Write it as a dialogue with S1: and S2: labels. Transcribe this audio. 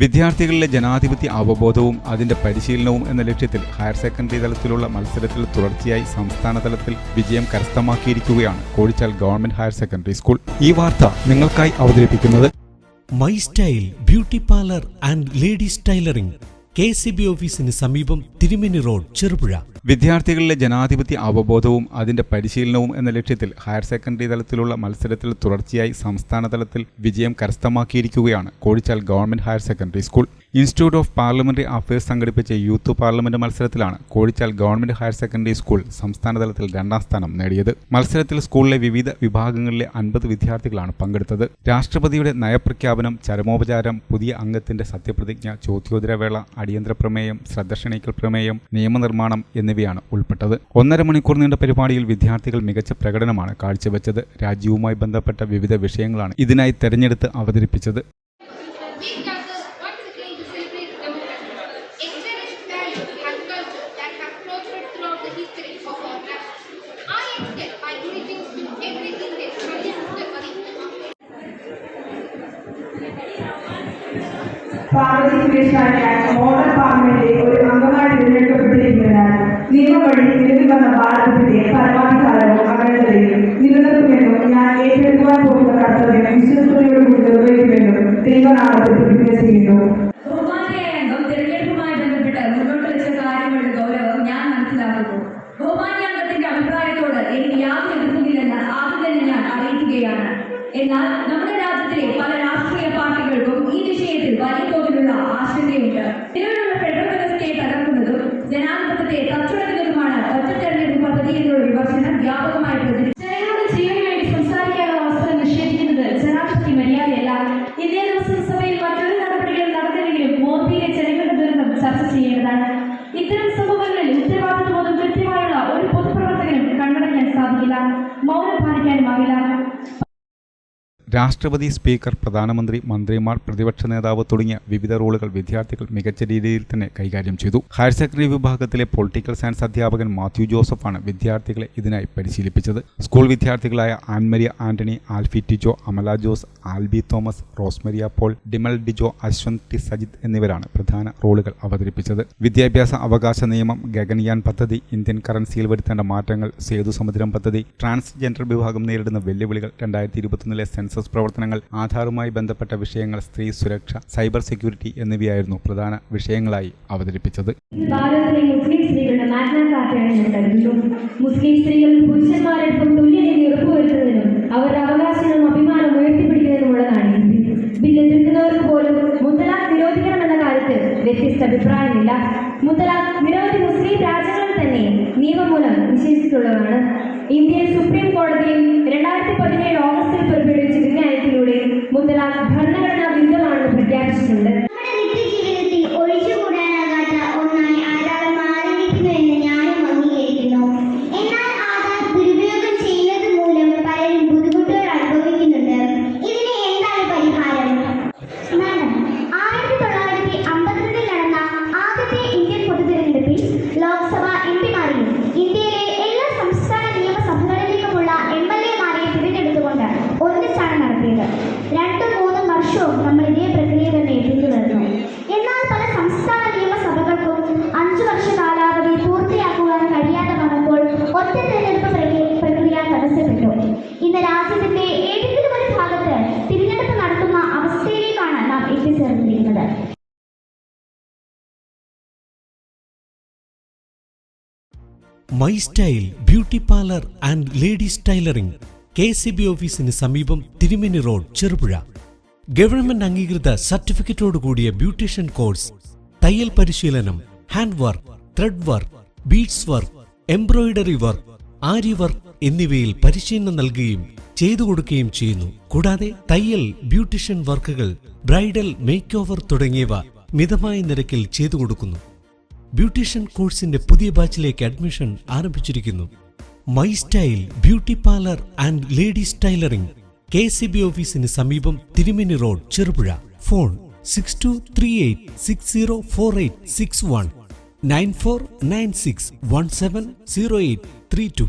S1: വിദ്യാർത്ഥികളിലെ ജനാധിപത്യ അവബോധവും അതിന്റെ പരിശീലനവും എന്ന ലക്ഷ്യത്തിൽ ഹയർ സെക്കൻഡറി തലത്തിലുള്ള മത്സരത്തിൽ തുടർച്ചയായി സംസ്ഥാന തലത്തിൽ വിജയം കരസ്ഥമാക്കിയിരിക്കുകയാണ് Kozhichal government higher secondary school. ഈ വാർത്ത നിങ്ങൾക്കായി അവതരിപ്പിക്കുന്നത്
S2: my style beauty parlour and ladies tailoring. K C B ഓഫീസിന് സമീപം തിരുമിനി റോഡ് ചെറുപുഴ.
S1: വിദ്യാർത്ഥികളിലെ ജനാധിപത്യ അവബോധവും അതിന്റെ പരിശീലനവും എന്ന ലക്ഷ്യത്തിൽ ഹയർ സെക്കൻഡറി തലത്തിലുള്ള മത്സരത്തിൽ തുടർച്ചയായി സംസ്ഥാന തലത്തിൽ വിജയം കരസ്ഥമാക്കിയിരിക്കുകയാണ് Kozhichal government higher secondary school. Institute of parliamentary affairs സംഘടിപ്പിച്ച youth parliament മത്സരത്തിലാണ് Kozhichal government higher secondary school സംസ്ഥാന തലത്തിൽ രണ്ടാം സ്ഥാനം നേടിയത്. മത്സരത്തിൽ സ്കൂളിലെ വിവിധ വിഭാഗങ്ങളിലെ അൻപത് വിദ്യാർത്ഥികളാണ് പങ്കെടുത്തത്. രാഷ്ട്രപതിയുടെ നയപ്രഖ്യാപനം ചരമോപചാരം പുതിയ അംഗത്തിന്റെ സത്യപ്രതിജ്ഞ ചോദ്യോത്തരവേള അടിയന്തര പ്രമേയം ശ്രദ്ധ ക്ഷണിക്കൽ പ്രമേയം നിയമനിർമ്മാണം എന്നിവയാണ് ഉൾപ്പെട്ടത്. ഒന്നര മണിക്കൂർ നീണ്ട പരിപാടിയിൽ വിദ്യാർത്ഥികൾ മികച്ച പ്രകടനമാണ് കാഴ്ചവെച്ചത്. രാജ്യവുമായി ബന്ധപ്പെട്ട വിവിധ വിഷയങ്ങളാണ് ഇതിനായി തെരഞ്ഞെടുത്ത് അവതരിപ്പിച്ചത്.
S3: പാർവതി സുരേഷായ മോഡൽ ഒരു അംഗമായി തിരഞ്ഞെടുക്കപ്പെട്ടിരിക്കുന്നതിനാൽ നിയമം വഴി നിലവിൽ വന്ന ഭാരതത്തിന്റെ പരമാധികാരവും അഖണ്ഡതയും നിലനിർത്തുമെന്നും ഞാൻ ഏറ്റെടുക്കുവാൻ പോകുന്ന കർത്തവ്യം വിശ്വസ്തയോടുകൂടി നിർവഹിക്കുമെന്നും ദൈവനാമത്തിൽ പ്രതിജ്ഞ ചെയ്യുന്നു
S4: എനിക്ക് യാതൊരു എതിർപ്പുമില്ലെന്ന് ആദ്യം തന്നെ ഞാൻ അറിയിക്കുകയാണ്. എന്നാൽ നമ്മുടെ രാജ്യത്തിലെ പല വിഷയത്തിൽ വലിയ തോതിലുള്ള ആശങ്കയുണ്ട് നിലവിലുള്ള ഫെഡറൽ വ്യവസ്ഥയെ തകർക്കുന്നതും ജനാധിപത്യത്തെ തച്ചുടക്കുന്നതുമാണ് ഒറ്റ തെരഞ്ഞെടുപ്പ് പദ്ധതി എന്നുള്ള വിമർശനം വ്യാപകമായി പ്രചരിച്ചു. സംസാരിക്കാനുള്ള സഭയിൽ ഇത്തരം സംഭവങ്ങളിൽ ഉത്തരവാദിത്വബോധം കൃത്യമായുള്ള ഒരു പൊതുപ്രവർത്തകനും കണ്ണടയ്ക്കാൻ സാധിക്കില്ല. മൗനം പാലിക്കാനുമാകില്ല.
S1: രാഷ്ട്രപതി സ്പീക്കർ പ്രധാനമന്ത്രി മന്ത്രിമാർ പ്രതിപക്ഷ നേതാവ് തുടങ്ങിയ വിവിധ റോളുകൾ വിദ്യാർത്ഥികൾ മികച്ച രീതിയിൽ തന്നെ കൈകാര്യം ചെയ്തു. ഹയർ സെക്കൻഡറി വിഭാഗത്തിലെ പൊളിറ്റിക്കൽ സയൻസ് അധ്യാപകൻ മാത്യു ജോസഫാണ് വിദ്യാർത്ഥികളെ ഇതിനായി പരിശീലിപ്പിച്ചത്. സ്കൂൾ വിദ്യാർത്ഥികളായ ആൻമരിയ ആന്റണി ആൽഫി ടിജോ അമല ജോസ് ആൽബി തോമസ് റോസ്മരിയ പോൾ ഡിമൽ ഡിജോ അശ്വന്ത് ടി സജിത് എന്നിവരാണ് പ്രധാന റോളുകൾ അവതരിപ്പിച്ചത്. വിദ്യാഭ്യാസ അവകാശ നിയമം ഗഗൻയാൻ പദ്ധതി ഇന്ത്യൻ കറൻസിയിൽ വരുത്തേണ്ട മാറ്റങ്ങൾ സേതു സമുദ്രം പദ്ധതി ട്രാൻസ്ജെൻഡർ വിഭാഗം നേരിടുന്ന വെല്ലുവിളികൾ രണ്ടായിരത്തി ഇരുപത്തൊന്നിലെ സെൻസസ് പ്രവർത്തനങ്ങൾ ആധാറുമായി ബന്ധപ്പെട്ട വിഷയങ്ങൾ സ്ത്രീ സുരക്ഷ സൈബർ സെക്യൂരിറ്റി എന്നിവയായിരുന്നു പ്രധാന വിഷയങ്ങളായി അവതരിപ്പിച്ചത്.
S4: ഭാരതത്തിലെ മുസ്ലിം സ്ത്രീകളുടെ അവരുടെ അവകാശങ്ങളും അഭിമാനം മുത്തലാഖ് അഭിപ്രായമില്ല. മുത്തലാഖ് നിരവധി മുസ്ലിം രാജ്യങ്ങളിൽ തന്നെ നിയമമൂലം നിഷേധിച്ചിട്ടുള്ളതാണ്. ഇന്ത്യൻ സുപ്രീം കോടതിയിൽ രണ്ടായിരത്തി പതിനേഴ് ഓഗസ്റ്റിൽ പുറപ്പെടുവിച്ച വിജ്ഞാനത്തിലൂടെ മുത്തലാഖ് ഭരണഘടനാ
S5: വർഷവും നമ്മൾ ഇതേ പ്രക്രിയ തന്നെ പിന്തുടർന്നു എന്നാൽ പല സംസ്ഥാന നിയമസഭകൾക്കും അഞ്ചു വർഷ കാലാവധി പൂർത്തിയാക്കുവാൻ കഴിയാതെ വന്നപ്പോൾ ഒറ്റ തെരഞ്ഞെടുപ്പ് പ്രക്രിയ തടസ്സപ്പെട്ടു. ഇന്ന് രാജ്യത്തിന്റെ ഏതെങ്കിലും ഒരു ഭാഗത്ത് തിരഞ്ഞെടുപ്പ് നടത്തുന്ന അവസ്ഥയിലേക്കാണ് നാം എത്തിച്ചേർന്നിരിക്കുന്നത്.
S2: My style beauty parlour and ladies tailoring K C B ഓഫീസിന് സമീപം തിരുമേനി റോഡ് ചെറുപുഴ. ഗവൺമെന്റ് അംഗീകൃത സർട്ടിഫിക്കറ്റോട് കൂടിയ ബ്യൂട്ടീഷ്യൻ കോഴ്സ് തയ്യൽ പരിശീലനം hand work thread work beads work embroidery work aari work എന്നിവയിൽ പരിശീലനം നൽകുകയും ചെയ്തു കൊടുക്കുകയും ചെയ്യുന്നു. കൂടാതെ തയ്യൽ ബ്യൂട്ടീഷ്യൻ വർക്കുകൾ ബ്രൈഡൽ മേക്ക് ഓവർ തുടങ്ങിയവ മിതമായ നിരക്കിൽ ചെയ്തു കൊടുക്കുന്നു. ബ്യൂട്ടീഷ്യൻ കോഴ്സിന്റെ പുതിയ ബാച്ചിലേക്ക് അഡ്മിഷൻ ആരംഭിച്ചിരിക്കുന്നു. My style beauty parlour and ladies tailoring K C B ഓഫീസിന് സമീപം Thirumeni road Cherupuzha. Phone six two three eight six zero four eight six one nine four nine six one seven zero eight three two